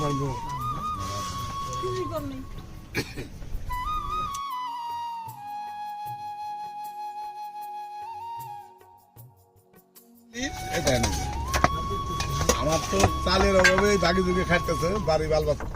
পারব। কিছুই আমার তো চালের অভাবে দাগি দুগি খাটতেছে বাড়ি বাল বাচ্চা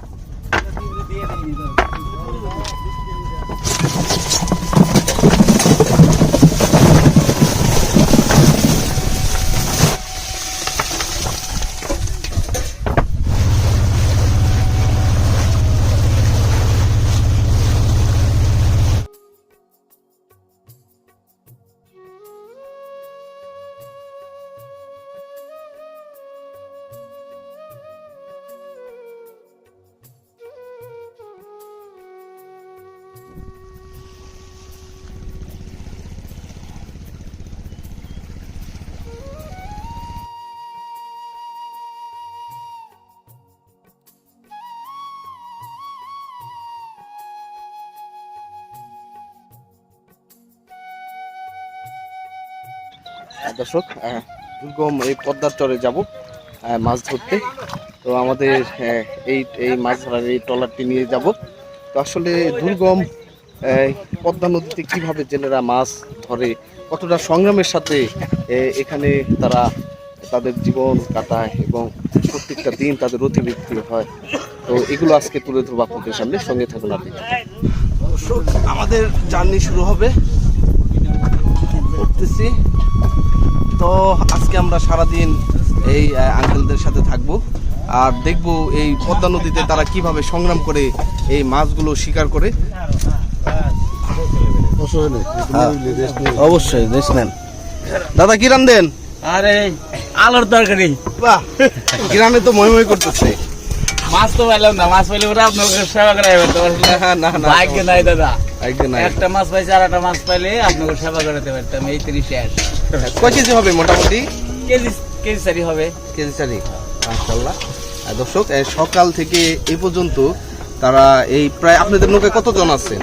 দর্শক দুর্গম এই পদ্মার চরে যাব মাছ ধরতে। তো আমাদের এই এই মাছ ধরার এই ট্রলারটি নিয়ে যাব। তো আসলে দুর্গম পদ্মা নদীতে কীভাবে জেলেরা মাছ ধরে, কতটা সংগ্রামের সাথে এখানে তারা তাদের জীবন কাটায় এবং প্রত্যেকটা দিন তাদের অতিবৃত্তি হয়। তো এগুলো আজকে তুলে ধরবো আপনাদের সামনে, সঙ্গে থাকুন আপনি। আমাদের জার্নি শুরু হবে। করতেছি তো আজকে আমরা সারাদিন এই আঙ্কেলদের সাথে থাকব আর দেখব এই পদ্মা নদীতে তারা কীভাবে সংগ্রাম করে এই মাছগুলো শিকার করে। অবশ্যই রেস্ট নেন। দাদা কি রান্ধেন আরে আলোর তরকারি। বাহ গ্রামে তো মই মই করতেছে। মাছ তো পাইলাম না মাছ পাইলে ওরা আপনাকে সেবা করা যাবে তো না না না। ভাগ্য নাই দাদা। একটা মাছ পাইছে আর একটা মাছ পাইলে আপনাকে সেবা করাতে পারতাম এই তিরিশ কয় কেজি হবে মোটামুটি? কেজি কেজি সারি হবে। কেজি চারি মাশাল্লাহ আর দর্শক সকাল থেকে এই পর্যন্ত তারা এই প্রায় আপনাদের নৌকায় কতজন আছে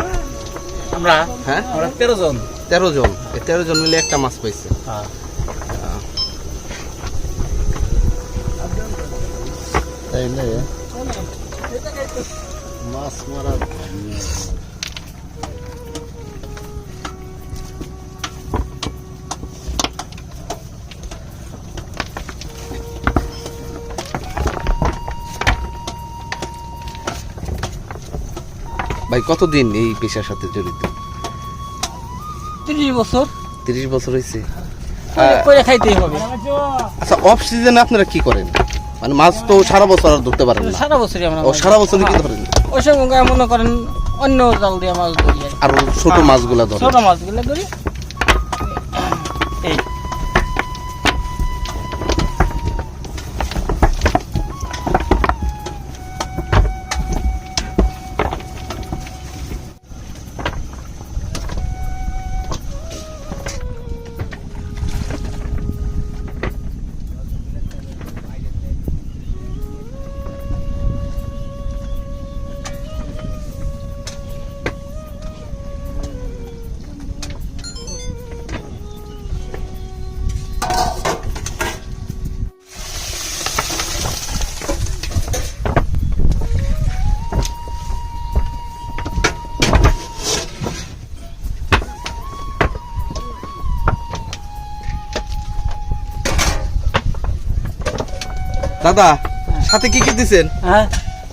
আমরা? হ্যাঁ? আমরা তেরো জন। তেরো জন। তেরো জন মিলে একটা মাছ পাইছে। তাইলে মাছ মারা ভাই কতদিন এই পেশার সাথে জড়িত? তিরিশ বছর। তিরিশ বছর হয়েছে করে- খাইতেই হবে। আচ্ছা অফ সিজনে আপনারা কি করেন? মানে মাছ তো সারা বছর আর ধরতে পারেন না। সারা বছরই আমরা ও সারা বছর কি ধরেন? ওই সঙ্গে মনে করেন অন্য জাল দিয়ে মাছ ধরি আর ছোট মাছগুলা ধরেন। ছোট মাছগুলা ধরি। দাদা সাথে কি কি দিছেন? হ্যাঁ।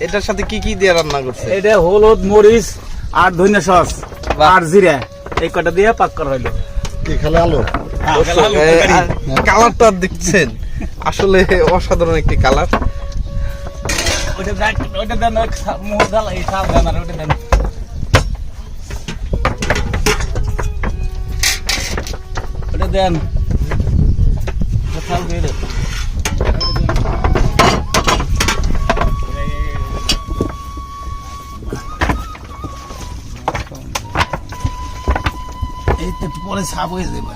এটার সাথে কি কি দিয়ে রান্না করছে এটা হলুদ মরিচ আর ধনিয়া সস আর জিরা। এই কটা দিয়ে পাক করা হইল। কি খেলে আলো? কালারটা দেখছেন? আসলে অসাধারণ একটি কালার। ওটা দেন ওটা দেন মুখ জ্বালা সাপ দেন আর ওটা দেন। ওটা দেন। ওটা থাল দিয়ে দেন। এই তো একটু পরে সাপ হয়ে যাবে।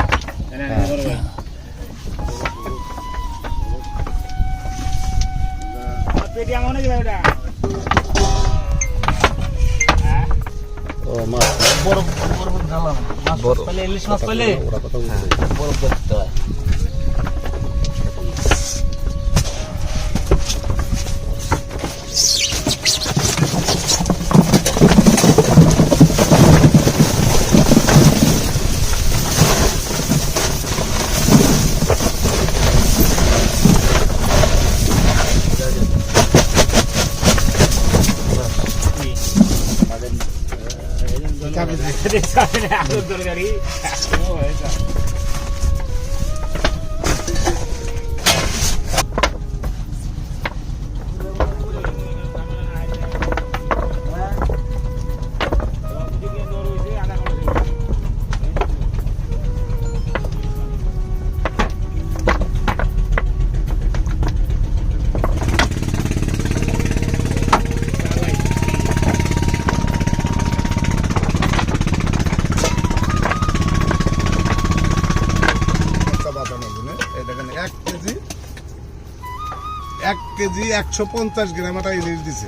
মাছ বরফ বরফ ঢালাম। মাছ পেলে ইলিশ মাছ পেলে? বলছে বরফ করতে হয়। আলুর কেজি একশো পঞ্চাশ গ্রাম একটা ইলিশ দিছে।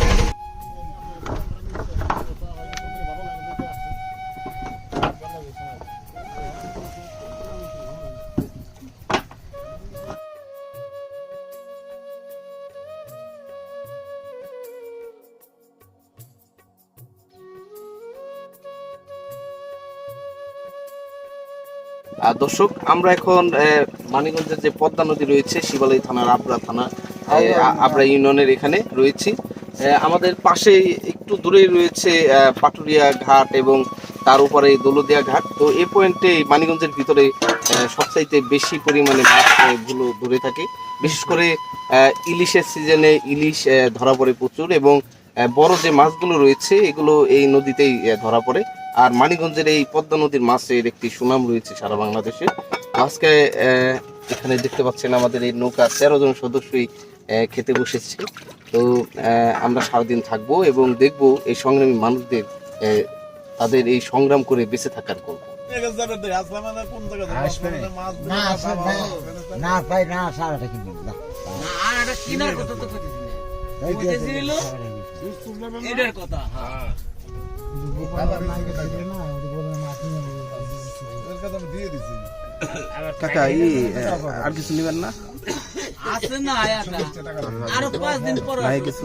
আর দর্শক আমরা এখন আহ, মানিকগঞ্জের যে পদ্মা নদী রয়েছে শিবালয় থানার আবরা থানা আবরা ইউনিয়নের এখানে রয়েছি। আমাদের পাশে একটু দূরেই রয়েছে পাটুরিয়া ঘাট এবং তার উপরে দৌলদিয়া ঘাট। তো এই পয়েন্টে মানিকগঞ্জের ভিতরে সবচাইতে বেশি পরিমাণে মাছ আহ, গুলো ধরে থাকে। বিশেষ করে ইলিশের সিজনে ইলিশ ধরা পড়ে প্রচুর এবং বড় যে মাছগুলো রয়েছে এগুলো এই নদীতেই ধরা পড়ে। আর মানিকগঞ্জের এই পদ্মা নদীর মাছের একটি সুনাম রয়েছে সারা বাংলাদেশে আজকে এখানে দেখতে পাচ্ছেন আমাদের এই নৌকা তেরো জন সদস্যই খেতে বসেছে তো আমরা সারাদিন থাকব এবং দেখব এই সংগ্রামী মানুষদের তাদের এই সংগ্রাম করে বেঁচে থাকার গল্প না কাকা ই আর কিছু নেবেন না? আছে না আয়াটা? আরও পাঁচ দিন পর নাই কিছু?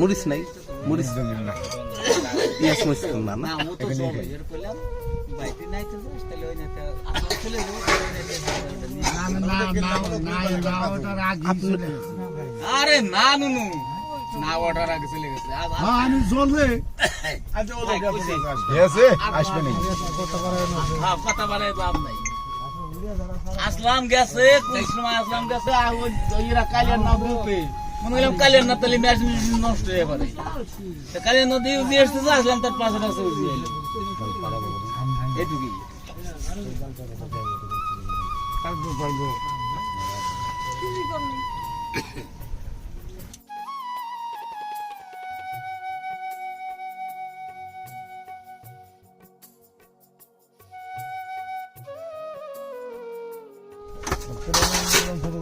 মরিচ নাই? মরিচ? পেঁয়াজ মরিচ না না। আরে না নুনু। না ওটার আগে চলে আমি জ্বলবে আছে আসবে নি হ্যাঁ, কথা বলে লাভ নাই। আসলাম গেছে কোন সময় আসলাম গেছে আর ওই ওই কালিয়ার না গ্রুপে মনে করলাম না তাহলে ম্যাচ নষ্ট হয়ে পারে তা নদী উঠে এসেছে আসলাম তার পাশে পাশে উঠে এলো। এটুকুই।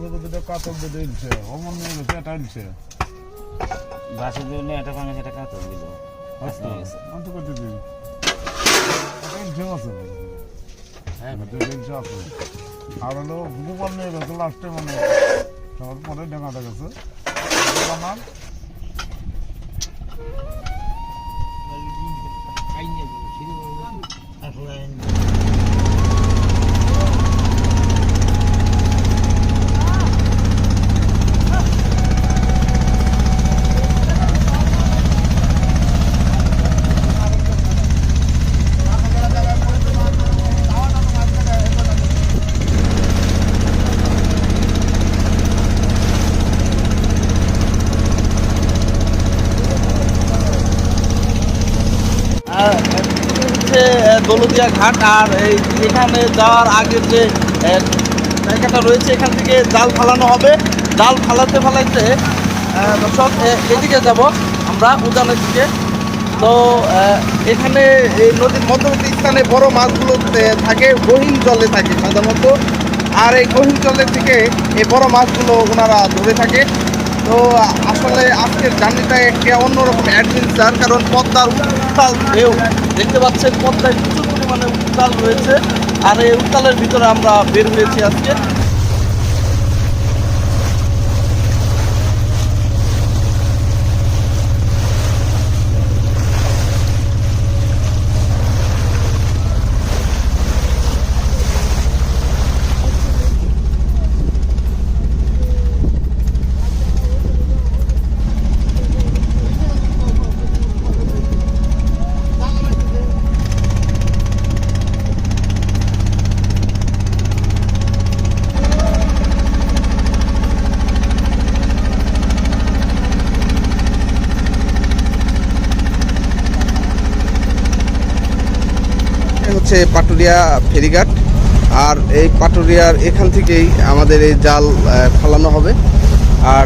কাতক দিয়ে দিলছে অমন নিয়ে গেছে এটা দিচ্ছে বাসের নিয়ে এটা ভাঙে সেটা কাতো দিল। অন্ত কত দিন আছে হ্যাঁ। দিলছে আছে আর হলো গোপাল নিয়ে গেছে লাস্টে মানে তারপরে ডেঙ্গাটা গেছে। আমার দৌলতিয়া ঘাট আর এই এখানে যাওয়ার আগে যে জায়গাটা রয়েছে, এখান থেকে জাল ফালানো হবে। জাল ফালাতে ফালাইতে দর্শক এদিকে যাব আমরা উজানের দিকে। তো এখানে এই নদীর মধ্যবর্তী স্থানে বড় মাছগুলো থাকে, গহীন জলে থাকে সাধারণত। আর এই গহীন জলের থেকে এই বড় মাছগুলো ওনারা ধরে থাকে। তো, আসলে আজকের জার্নিটা একটা অন্যরকম অ্যাডভেঞ্চার, কারণ পদ্মার উত্তাল ঢেউ। দেখতে পাচ্ছেন পদ্মায় পরিমাণে উত্তাল রয়েছে। আর এই উত্তালের ভিতরে আমরা বের হয়েছি আজকে। হচ্ছে পাটুরিয়া ফেরিঘাট। আর এই পাটুরিয়ার এখান থেকেই আমাদের এই জাল ফালানো হবে। আর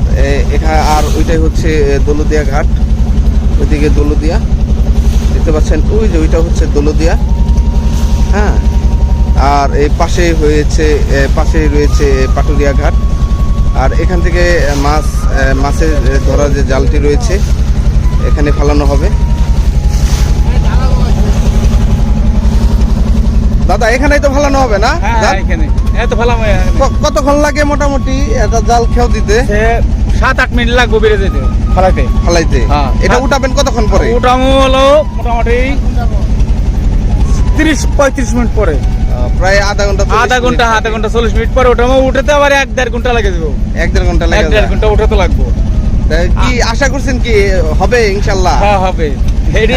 এখানে আর ওইটাই হচ্ছে দৌলদিয়া ঘাট। ওইদিকে দৌলদিয়া। দেখতে পাচ্ছেন ওই যে ওইটা হচ্ছে দৌলদিয়া। হ্যাঁ। আর এই পাশে হয়েছে এ, পাশেই রয়েছে পাটুরিয়া ঘাট। আর এখান থেকে মাছ মাছের ধরা যে জালটি রয়েছে এখানে ফালানো হবে। দাদা এখানেই তো ফালানো হবে না? হ্যাঁ কতক্ষণ লাগে মোটামুটি একটা জাল খেয়াও দিতে? সাত আট মিনিট লাগবে বেড়ে যেতে ফলাইতে। ফালাইতে? হ্যাঁ। এটা উঠাবেন কতক্ষণ পরে? ওটা হলো মোটামুটি তিরিশ পঁয়ত্রিশ মিনিট পরে। প্রায় আধা ঘণ্টা চল্লিশ আধা ঘণ্টা মিনিট। আধা ঘণ্টা চল্লিশ মিনিট পরে ওটা উঠাতে আবার এক দেড় ঘণ্টা লাগে যাব। এক দেড় ঘণ্টা এক দেড় ঘণ্টা উঠাতে লাগবো। কি আশা করছেন কি হবে ইনশাল্লাহ? হ্যাঁ হবে। এটি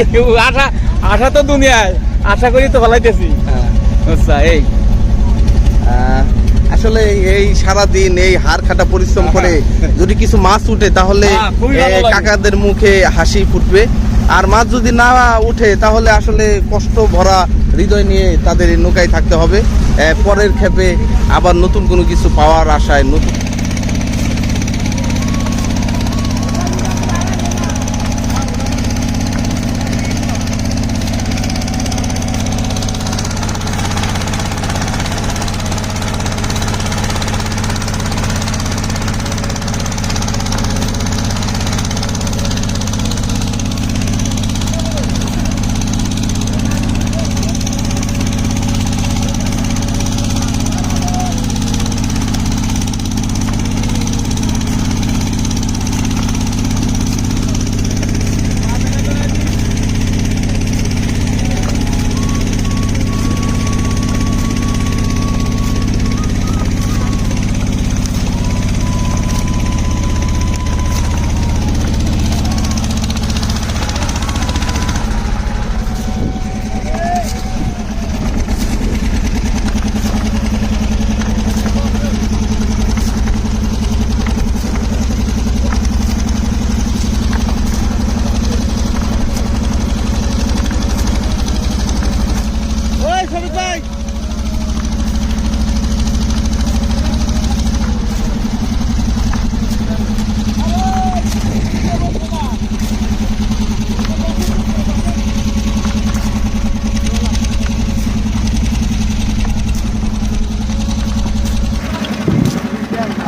আশা আশা তো দুনিয়ায়। আশা করি তো ফলাইতেছি। হ্যাঁ। আচ্ছা এই। আসলে এই সারা দিন এই খাটা পরিশ্রম করে যদি কিছু মাছ উঠে তাহলে হ্যাঁ। কাকাদের মুখে হাসি ফুটবে। আর মাছ যদি না উঠে তাহলে আসলে কষ্ট ভরা হৃদয় নিয়ে তাদের নৌকায় থাকতে হবে। পরের ক্ষেপে আবার নতুন কোনো কিছু পাওয়ার আশায় নতুন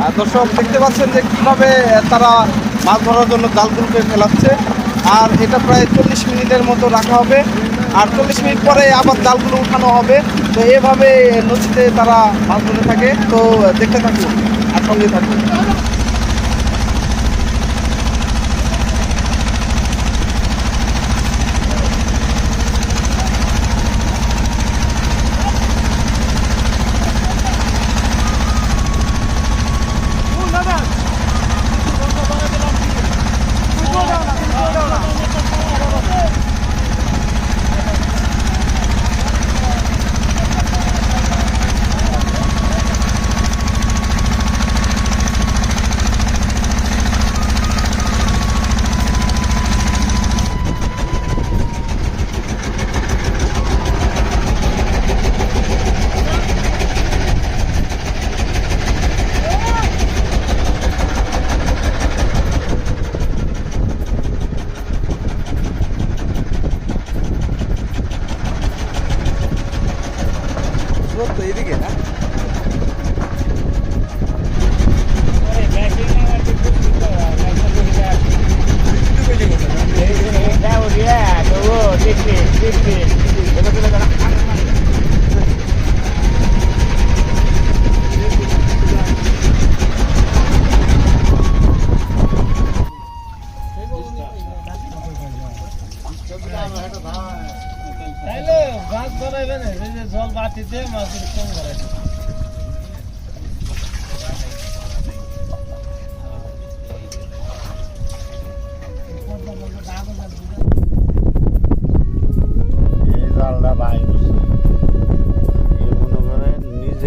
আর দর্শক, দেখতে পাচ্ছেন যে কীভাবে তারা মাছ ধরার জন্য জালগুলোকে ফেলাচ্ছে। আর এটা প্রায় চল্লিশ মিনিটের মতো রাখা হবে। আর চল্লিশ মিনিট পরে আবার জালগুলো উঠানো হবে। তো এভাবে নদীতে তারা মাছ ধরে থাকে। তো দেখতে থাকুন আর সঙ্গে থাকুন।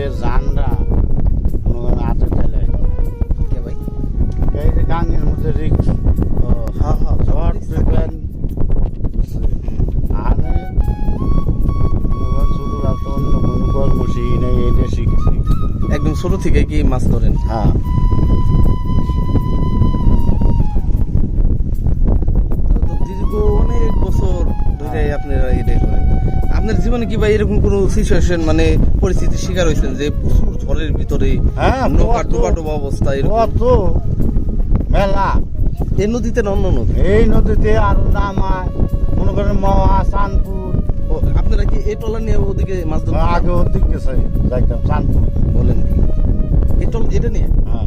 নিজের জানটা মনে হাতে কে ভাই? এই যে গাঙের মধ্যে রিক্স। হ্যাঁ হ্যাঁ ঝড় দেখবেন আর মনে তো অন্য কোনো কর্মসূচি নেই এটা শিখছি একদম ছোট থেকে কি মাছ ধরেন? হ্যাঁ। দীর্ঘ অনেক বছর ধরে আপনারা এটাই করেন আপনার জীবনে কি ভাই এরকম কোনো সিচুয়েশন মানে পরিস্থিতির শিকার হয়েছেন যে প্রচুর ঝড়ের ভিতরে হ্যাঁ, নৌকা কত- ডোবা ডোবা অবস্থা এরকম। মেলা। এই নদীতে অন্য নদী? এই নদীতে আর নামায় মনে করেন চাঁদপুর। ও, আপনারা কি এই টলার নিয়ে ওদিকে মাছ ধরতে আগে ওদিক গেছে যাইতাম চাঁদপুর। বলেন কি। এই টল এটা নিয়ে? হ্যাঁ।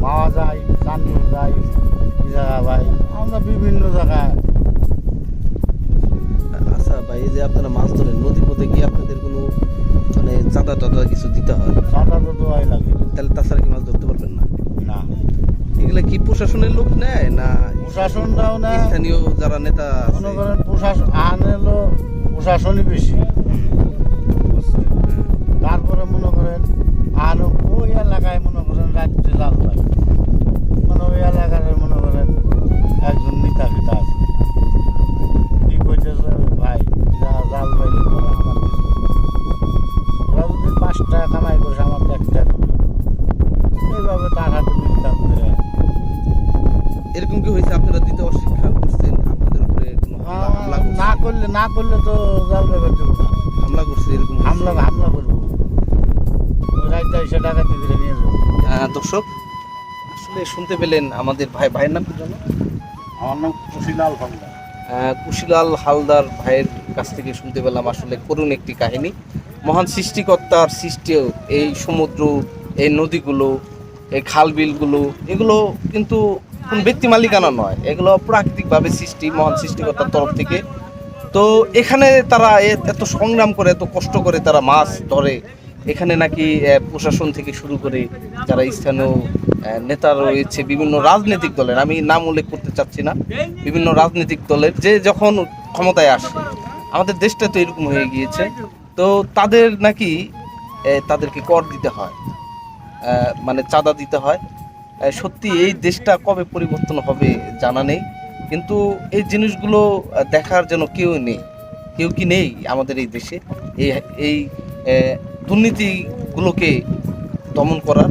মাওয়া যাই চাঁদপুর যাই ভাই আমরা বিভিন্ন জায়গায় আচ্ছা ভাই এই যে আপনারা মাছ ধরেন নদী পথে গিয়ে আপনাদের কোনো মানে চাঁদা টাদা কিছু দিতে হয়? চাঁদা তো দোয়াই লাগে। তাহলে তাছাড়া কি মাছ ধরতে পারবেন না? না। এগুলা কি প্রশাসনের লোক নেয় না প্রশাসনটাও না স্থানীয় যারা নেতা মনে করেন প্রশাসন আনেলো প্রশাসনই বেশি। তারপরে মনে করেন আর ওই এলাকায় মনে করেন রাত্রে জাল লাগে মানে ওই এলাকার মনে করেন একজন শুনতে পেলেন আমাদের ভাই ভাইয়ের নাম কি জানো আমার নাম কুশিলাল আহ, কুশিলাল হালদার ভাইয়ের কাছ থেকে শুনতে পেলাম আসলে করুণ একটি কাহিনী। মহান সৃষ্টিকর্তার সৃষ্টিও এই সমুদ্র এই নদীগুলো এই খাল বিলগুলো এগুলো কিন্তু কোন ব্যক্তি মালিকানা নয়। এগুলো প্রাকৃতিকভাবে সৃষ্টি মহান সৃষ্টিকর্তার তরফ থেকে। তো এখানে তারা এত সংগ্রাম করে এত কষ্ট করে তারা মাছ ধরে। এখানে নাকি প্রশাসন থেকে শুরু করে যারা স্থানীয় নেতা রয়েছে বিভিন্ন রাজনৈতিক দলের, আমি নাম উল্লেখ করতে চাচ্ছি না, বিভিন্ন রাজনৈতিক দলের যে যখন ক্ষমতায় আসে, আমাদের দেশটা তো এরকম হয়ে গিয়েছে, তো তাদের নাকি তাদেরকে কর দিতে হয় মানে চাঁদা দিতে হয়। সত্যি এই দেশটা কবে পরিবর্তন হবে জানা নেই, কিন্তু এই জিনিসগুলো দেখার যেন কেউ নেই, কেউ কি নেই আমাদের এই দেশে, এই এই দুর্নীতিগুলোকে দমন করার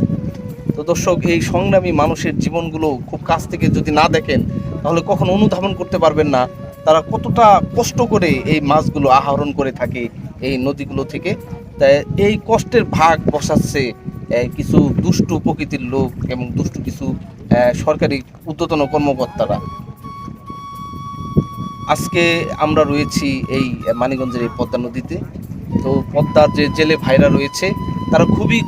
তো দর্শক, এই সংগ্রামী মানুষের জীবনগুলো খুব কাছ থেকে যদি না দেখেন, তাহলে কখনো অনুধাবন করতে পারবেন না। তারা কতটা কষ্ট করে এই মাছগুলো আহরণ করে থাকে এই নদীগুলো থেকে। তাই এই কষ্টের ভাগ বসাচ্ছে কিছু দুষ্টু প্রকৃতির লোক এবং দুষ্টু কিছু সরকারি উদ্যতন কর্মকর্তারা। আজকে আমরা রয়েছি এই মানিগঞ্জের এই পদ্মা নদীতে। তো পদ্মার যে জেলে ভাইরা রয়েছে, তারা খুবই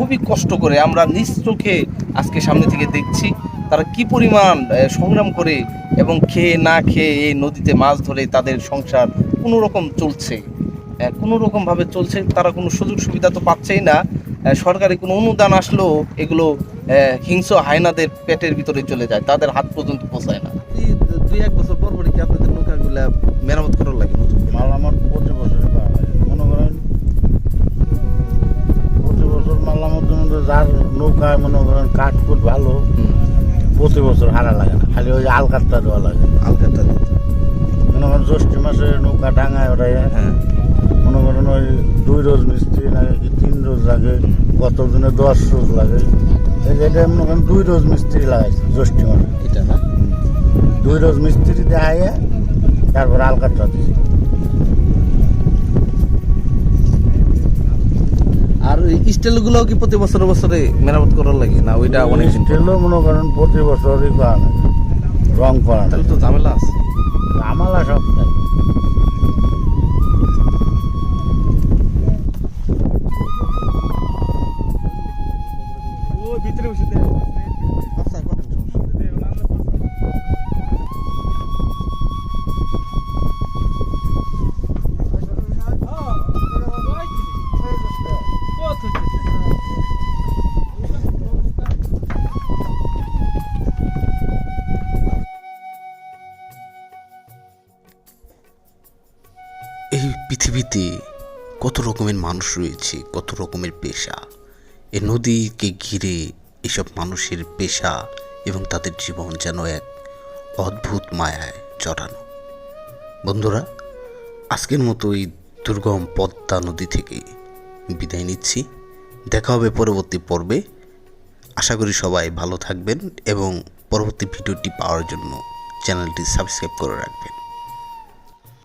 খুবই কষ্ট করে আমরা নিজ চোখে আজকে সামনে থেকে দেখছি তারা কি পরিমাণ সংগ্রাম করে এবং খেয়ে না খেয়ে এই নদীতে মাছ ধরে তাদের সংসার কোনো রকম চলছে? কোনো রকমভাবে চলছে তারা কোনো সুযোগ সুবিধা তো পাচ্ছেই না। সরকারি কোনো অনুদান আসলেও এগুলো হিংস্র হায়নাদের পেটের ভিতরে চলে যায় তাদের হাত পর্যন্ত পৌঁছায় না। দুই এক বছর পর পরে কি আপনাদের নৌকাগুলা মেরামত করার লাগে মালামাল মালামাতের যার নৌকায় মনে করেন কাঠকুট ভালো প্রতি বছর হারা লাগে না খালি ওই আলকাতটা দেওয়া লাগে। আলকাটা মনে করেন জ্যৈষ্ঠ মাসে নৌকা ডাঙায় ওটাই হ্যাঁ। মনে করেন ওই দুই রোজ মিস্ত্রি লাগে কি তিন রোজ লাগে কত দিনে দশ রোজ লাগে। এটা মনে করেন দুই রোজ মিস্ত্রি লাগাইছে জ্যৈষ্ঠ মাসে। এটা না? দুই রোজ মিস্ত্রি দেখাইয়া তারপর আলকাতটা দিছে। স্টাইলগুলো কি প্রতি বছরে বছরে মেরামত করার লাগে? না ওইটা অনেক স্টেলও মনে করেন প্রতি বছরই করা লাগে। রং করা তাহলে তো ঝামেলা আছে। ঝামেলা সব নাই। এই পৃথিবীতে কত রকমের মানুষ রয়েছে, কত রকমের পেশা? এ নদীকে ঘিরে এসব মানুষের পেশা এবং তাদের জীবন যেন এক অদ্ভুত মায়ায় জড়ানো। বন্ধুরা, আজকের মতো এই দুর্গম পদ্মা নদী থেকে বিদায় নিচ্ছি। দেখা হবে পরবর্তী পর্বে। আশা করি সবাই ভালো থাকবেন এবং পরবর্তী ভিডিওটি পাওয়ার জন্য চ্যানেলটি সাবস্ক্রাইব করে রাখবেন।